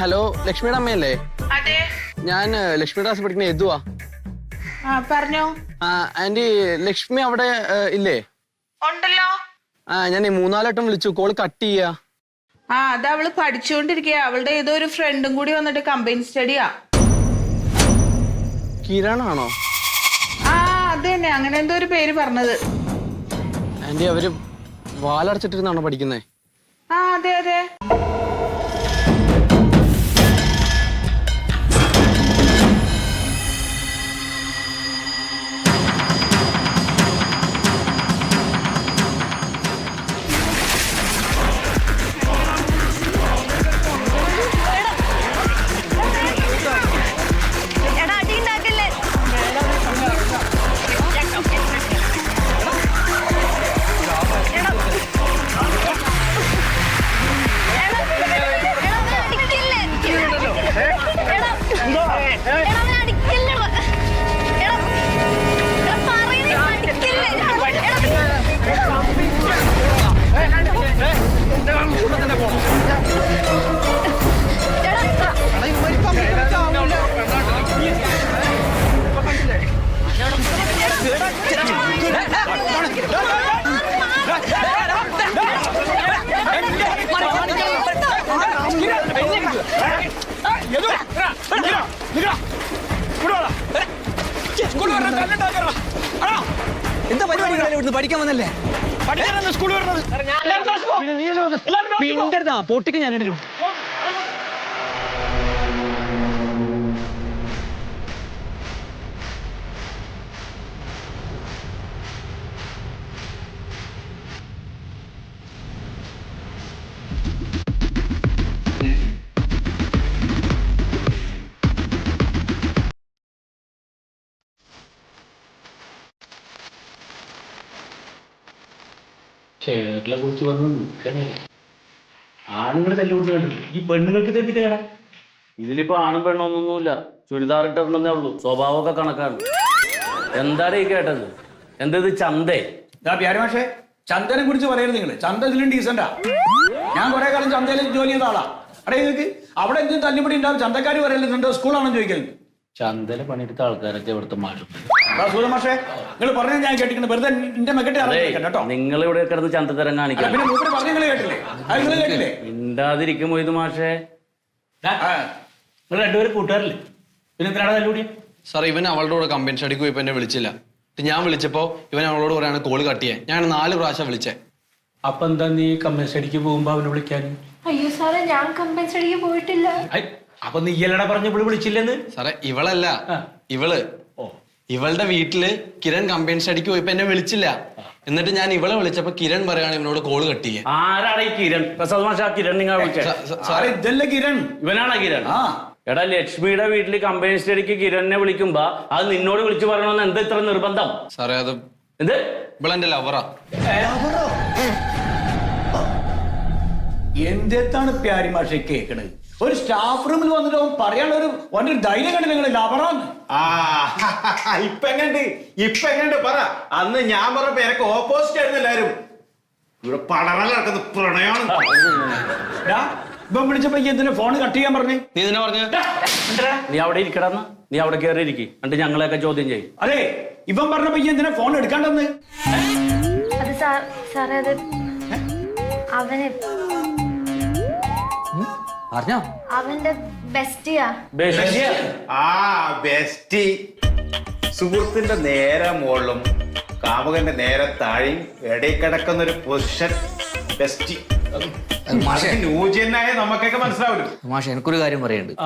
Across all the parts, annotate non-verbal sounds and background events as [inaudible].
Hello ലക്ഷ്മിയുടെ അമ്മയല്ലേ? അതെ. ഞാൻ ലക്ഷ്മി ലക്ഷ്മിയുടെ ക്ലാസ് പഠിക്കുന്ന എതുവാ പറഞ്ഞോ. ആ ആന്റി ലക്ഷ്മി അവിടെ ഏഹ്, ഇല്ലേ? ഉണ്ടല്ലോ. ആ ഞാൻ മൂന്നാലട്ടം വിളിച്ചു കോൾ കട്ട് ചെയ്യാ. ആ അത് അവൾ പഠിച്ചുകൊണ്ടിരിക്കുക അവളുടെ ഏതോ ഒരു ഫ്രണ്ടും കൂടി വന്നിട്ട് കമ്പൈൻ സ്റ്റഡിയാ. കിരണാണോ? ആ അത് തന്നെ. അങ്ങനെ എന്തോ ഒരു പേര് പറഞ്ഞത്. ആന്റി അവർ വാലടച്ചിട്ടിരുന്നാണോ പഠിക്കുന്നേ? ആ അതെ അതെ. എന്താ പരിപാടി? ഇവിടുന്ന് പഠിക്കാൻ വന്നല്ലേ? മിണ്ടരുതാ പൊട്ടിക്ക് ഞാൻ ഇടരും ചേട്ടനെ കുറിച്ച് പറഞ്ഞു നിൽക്കണേ ആണുങ്ങൾ തല്ലുകൊണ്ട് കണ്ടില്ല ഈ പെണ്ണുങ്ങൾക്ക് തെറ്റിട്ട് ഇതിലിപ്പോ ആണും പെണ്ണൊന്നൊന്നുമില്ല ചുരിദാർ ഇട്ടിട്ടുണ്ടെന്നേ ഉള്ളൂ. സ്വഭാവമൊക്കെ കണക്കാണ്. എന്താണ് ഈ കേട്ടത്? എന്തത് ചന്തേ? പക്ഷേ ചന്തനെ കുറിച്ച് പറയരുത് നിങ്ങൾ ചന്ത ഇതിലും ഡീസന്റാ ഞാൻ കുറെ കാലം ചന്തയിൽ ജോലി ചെയ്ത ആളാ. അടേ നിങ്ങൾക്ക് അവിടെ എന്തും തല്ലുപടി ഉണ്ടാവും? ചന്തക്കാർ പറയലുണ്ട് സ്കൂളാണെന്ന് ചോദിക്കുന്നത് ചന്തയിലെ പണിയെടുത്ത ആൾക്കാരൊക്കെ ഇവിടുത്തെ മാറ്റും സൂര്യമാഷേ നിങ്ങൾ പറഞ്ഞത് ഞാൻ കേട്ടിട്ടുണ്ട് വെറുതെ എന്റെ മെക്കെട്ട് കേട്ടോ. നിങ്ങൾ ഇവിടെ കിടന്ന് ചന്തത്തരം തരം കാണിക്കണം പിന്നെ മൂപ്പര് പറഞ്ഞ നിങ്ങൾ കേട്ടില്ലേ? അത് നിങ്ങൾ കേട്ടില്ലേ? മിണ്ടാതിരിക്കുമോ ഇത് മാഷേ? നിങ്ങൾ രണ്ടുപേരും കൂട്ടുകാരല്ലേ? പിന്നെ എന്തിനാണ് തല്ലുകൂടി സാർ ഇവൻ അവളുടെ കൂടെ കമ്പനി സ്റ്റഡിക്ക് പോയി എന്നെ വിളിച്ചില്ല. ഞാൻ വിളിച്ചപ്പോ ഇവൻ അവളോട് പറയാണ് കോൾ കട്ടിയെ ഞാൻ നാല് പ്രാവശ്യം വിളിച്ചേ. അപ്പൊ എന്താ നീ കമ്പനി അടിക്ക് പോകുമ്പോ അവനെ വിളിക്കാൻ? അയ്യോ സാറേ ഞാൻ കമ്പനി സ്റ്റഡിക്ക് പോയിട്ടില്ല. അപ്പൊ നീ എല്ലാ പറഞ്ഞ ഇവിടെ വിളിച്ചില്ലെന്ന്? സാറേ ഇവളല്ല. ഇവൾ ഇവളുടെ വീട്ടിൽ കിരൺ കമ്പൈൻസ് അടിക്ക് പോയപ്പോ എന്നെ വിളിച്ചില്ല. എന്നിട്ട് ഞാൻ ഇവളെ വിളിച്ചപ്പോ കിരൺ പറയാണ് ഇവനോട് കോൾ കട്ട് ചെയ്യാൻ ആരാണ് ഈ കിരൺ? പ്രസാദ് മാഷ കിരൺ നിങ്ങൾ സാറേ ഇതല്ലേ കിരൺ? ഇവനാണ് കിരൺ? എടാ ലക്ഷ്മിയുടെ വീട്ടിൽ കമ്പനി സ്റ്റഡിക്ക് കിരണിനെ വിളിക്കുമ്പോ അത് നിന്നോട് വിളിച്ചു പറയണമെന്ന് എന്താ ഇത്ര നിർബന്ധം? സാറേ അത് എന്ത്? ഇവളെന്റെ ലവറാ എന്തെത്താണ് പ്യാരിമാഷെ കേക്കണത് ഒരു സ്റ്റാഫ് റൂമിൽ വന്നിട്ട് അവൻ പറയാനുള്ള ഒരു വണ്ടി ഒരു ധൈര്യം കണ്ടില്ല നിങ്ങൾ ലബറാന്ന് ആ ഇപ്പൊ എങ്ങണ്ട് ഇപ്പൊ എങ്ങണ്ട് പറ. അന്ന് ഞാൻ പറഞ്ഞപ്പോ എനക്ക് ഓപ്പോസിറ്റ് ആയിരുന്നു എല്ലാരും ഇവിടെ പടറ നടക്കുന്ന പ്രണയമാണ്. ഇപ്പം വിളിച്ചപ്പോ എന്തിനാ ഫോൺ കട്ട് ചെയ്യാൻ പറഞ്ഞു? നീ ഇതിനെ പറഞ്ഞു? നീ അവിടെ ഇരിക്കടന്ന് നീ അവിടെ കയറി ഇരിക്കും. എന്നിട്ട് ഞങ്ങളെയൊക്കെ ചോദ്യം ചെയ്യും. അതെ ഇവൻ പറഞ്ഞപ്പോ എന്തിനാ ഫോൺ എടുക്കാണ്ടെന്ന്? അത് സാർ സാറേ അത് അവന് അറിഞ്ഞോ? അവന്റെ ബെസ്റ്റിയാ. ആ ബെസ്റ്റി. സുഹൃത്തിന്റെ നേരെ മുകളിലും കാമുകന്റെ നേരെ താഴെയും ഇടയിൽ കിടക്കുന്ന ഒരു പൊസിഷൻ ബെസ്റ്റി. മാഷേ ന്യൂജനായ നമുക്കൊക്കെ മനസ്സിലാവില്ല മാഷെ എനിക്കൊരു കാര്യം പറയുന്നുണ്ട്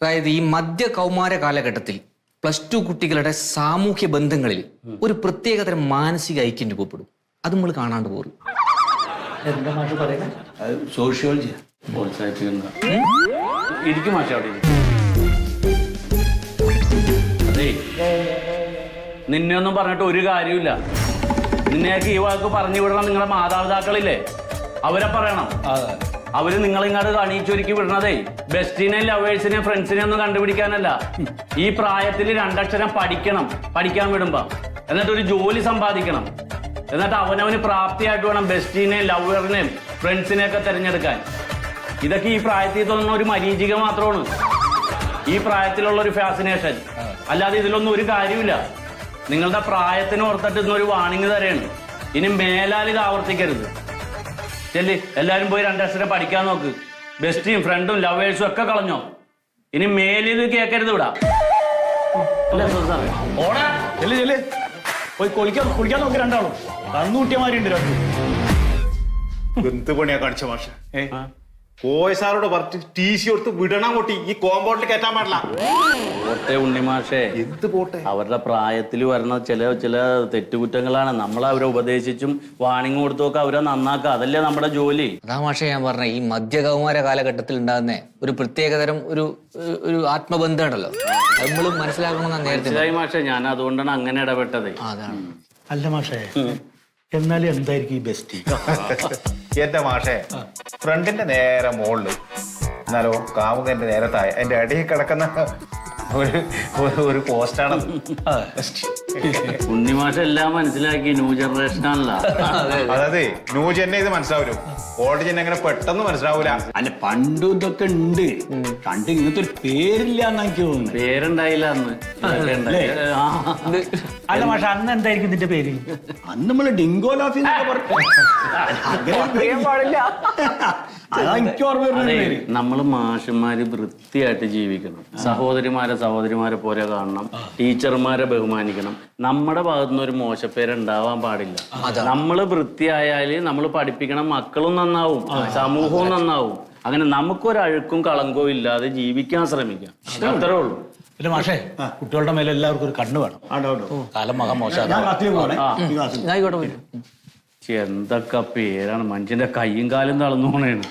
അതായത് ഈ മധ്യ കൗമാര കാലഘട്ടത്തിൽ പ്ലസ് ടു കുട്ടികളുടെ സാമൂഹ്യ ബന്ധങ്ങളിൽ ഒരു പ്രത്യേകതരം മാനസിക ഐക്യം രൂപപ്പെടും. അത് നമ്മൾ കാണാണ്ട് പോകും എന്താ മാഷ് പറയുന്നത് സോഷ്യോളജി പ്രോത്സാഹിപ്പിക്കുന്ന ഇരിക്കും മാഷ അവിടെ അതേ നിന്നെ ഒന്നും പറഞ്ഞിട്ട് ഒരു കാര്യമില്ല നിന്നെയൊക്കെ ഈ വാക്ക് പറഞ്ഞു വിടണം നിങ്ങളുടെ മാതാപിതാക്കളില്ലേ? അവരെ പറയണം. അവർ നിങ്ങളിങ്ങാട് കാണിച്ചൊരുക്കി വിടണതേ. ബെസ്റ്റിനെ ലവേഴ്സിനെ ഫ്രണ്ട്സിനെ ഒന്നും കണ്ടുപിടിക്കാനല്ല. ഈ പ്രായത്തിൽ രണ്ടക്ഷരം പഠിക്കണം. പഠിക്കാൻ വിടുമ്പോ. എന്നിട്ട് ഒരു ജോലി സമ്പാദിക്കണം. എന്നിട്ട് അവനവന് പ്രാപ്തിയായിട്ട് വേണം ബെസ്റ്റിനെയും ലവറിനെയും ഫ്രണ്ട്സിനെയൊക്കെ തിരഞ്ഞെടുക്കാൻ. ഇതൊക്കെ ഈ പ്രായത്തിൽ തോന്നുന്ന ഒരു മരീചിക മാത്രമാണ്. ഈ പ്രായത്തിലുള്ള ഒരു ഫാസിനേഷൻ അല്ലാതെ ഇതിലൊന്നും ഒരു കാര്യമില്ല നിങ്ങളുടെ പ്രായത്തിന് ഓർത്തിട്ട് ഇന്നൊരു വാണിംഗ് തരെയാണ് ഇനി മേലാൽ ഇത് ആവർത്തിക്കരുത്. ചെല്ലി എല്ലാവരും പോയി രണ്ടക്ഷരം പഠിക്കാൻ നോക്ക്. ബെസ്റ്റിയും ഫ്രണ്ടും ലവേഴ്സും ഒക്കെ കളഞ്ഞോ. ഇനി മേലിൽ ഇത് കേൾക്കരുത് വിടാ അല്ലേ ഓടാ. ചെല്ല് ചെല്ല്. പോയി കുളിക്കാൻ കുളിക്കാൻ നോക്കി രണ്ടാളും. കന്നുകൂട്ടിയമാരുണ്ട് രണ്ടു. എന്ത് പണിയാ കാണിച്ച മാഷ? കോയ സാറോട് പറഞ്ഞ് ടി സി കൊടുത്ത് വിടണം കൂട്ടി ഈ കോമ്പൗണ്ടിൽ കയറ്റാൻ പാടില്ല. പോട്ടെ ഉണ്ണിമാഷേ എന്ത് പോട്ടെ? അവരുടെ പ്രായത്തിൽ വരുന്ന ചില ചില തെറ്റുകുറ്റങ്ങളാണ്. നമ്മൾ അവരെ ഉപദേശിച്ചും വാണിംഗ് കൊടുത്തൊക്കെ അവരെ നന്നാക്കുക. അതല്ലേ നമ്മുടെ ജോലി. അതാ മാഷെ ഞാൻ പറഞ്ഞ ഈ മധ്യകൗമാര കാലഘട്ടത്തിൽ ഉണ്ടാകുന്ന ഒരു പ്രത്യേകതരം ഒരു ഒരു ആത്മബന്ധം ഉണ്ടല്ലോ അത് നമ്മൾ മനസ്സിലാക്കണമെന്നാണ് നേരത്തെ മനസ്സിലായി മാഷേ. ഞാൻ അതുകൊണ്ടാണ് അങ്ങനെ ഇടപെട്ടത്. ആ, അതാണ്. അല്ല മാഷേ എന്നാലും എന്തായിരിക്കും ഈ ബെസ്റ്റ്? [laughs] എന്റെ മാഷെ ഫ്രണ്ടിന്റെ നേരെ മുകളിൽ എന്നാലോ കാമുകന്റെ നേരത്തായ എന്റെ അടിയിൽ കിടക്കുന്ന ഒരു ഒരു- പോസ്റ്റാണ് ഉണ്ണിമാഷ എല്ലാം മനസ്സിലാക്കി ന്യൂ ജനറേഷൻ ആണല്ലോ. അതായത് ന്യൂ ജെന്നെ ഇത് മനസ്സിലാവൂലോ? ഓൾഡ് ജെന്നെ അങ്ങനെ പെട്ടെന്ന് മനസ്സിലാവൂല? അല്ല പണ്ടും ഇതൊക്കെ ഉണ്ട്. പണ്ട് ഇങ്ങനത്തെ ഒരു പേരില്ല എന്നാ എനിക്ക് തോന്നുന്നു പേരുണ്ടായില്ല അന്ന്. അല്ല? മാഷ അന്ന് എന്തായിരിക്കും ഇതിന്റെ പേര്? അന്ന് നമ്മൾ ഡിങ്കോലാഫി പാടില്ല. അതാ എനിക്ക് ഓർമ്മ നമ്മൾ അതെ മാഷന്മാര് വൃത്തിയായിട്ട് ജീവിക്കണം സഹോദരിമാരെ സഹോദരിമാരെ പോലെ കാണണം. ടീച്ചർമാരെ ബഹുമാനിക്കണം. നമ്മുടെ ഭാഗത്തു നിന്ന് ഒരു മോശപ്പേര് ഉണ്ടാവാൻ പാടില്ല നമ്മൾ വൃത്തിയായാൽ നമ്മൾ പഠിപ്പിക്കണം മക്കളും നന്നാവും. സമൂഹവും നന്നാവും. അങ്ങനെ നമുക്കൊരു അഴുക്കും കളങ്കവും ഇല്ലാതെ ജീവിക്കാൻ ശ്രമിക്കാം. അത്രേ ഉള്ളൂ. പിന്നെ മാഷേ കുട്ടികളുടെ മേലെ എല്ലാവർക്കും ഒരു കണ്ണ് വേണം. കാലം മകം മോശം. എന്തൊക്കെ പേരാണ്. മനുഷ്യന്റെ കൈയും കാലും തളർന്നു പോണേണ്.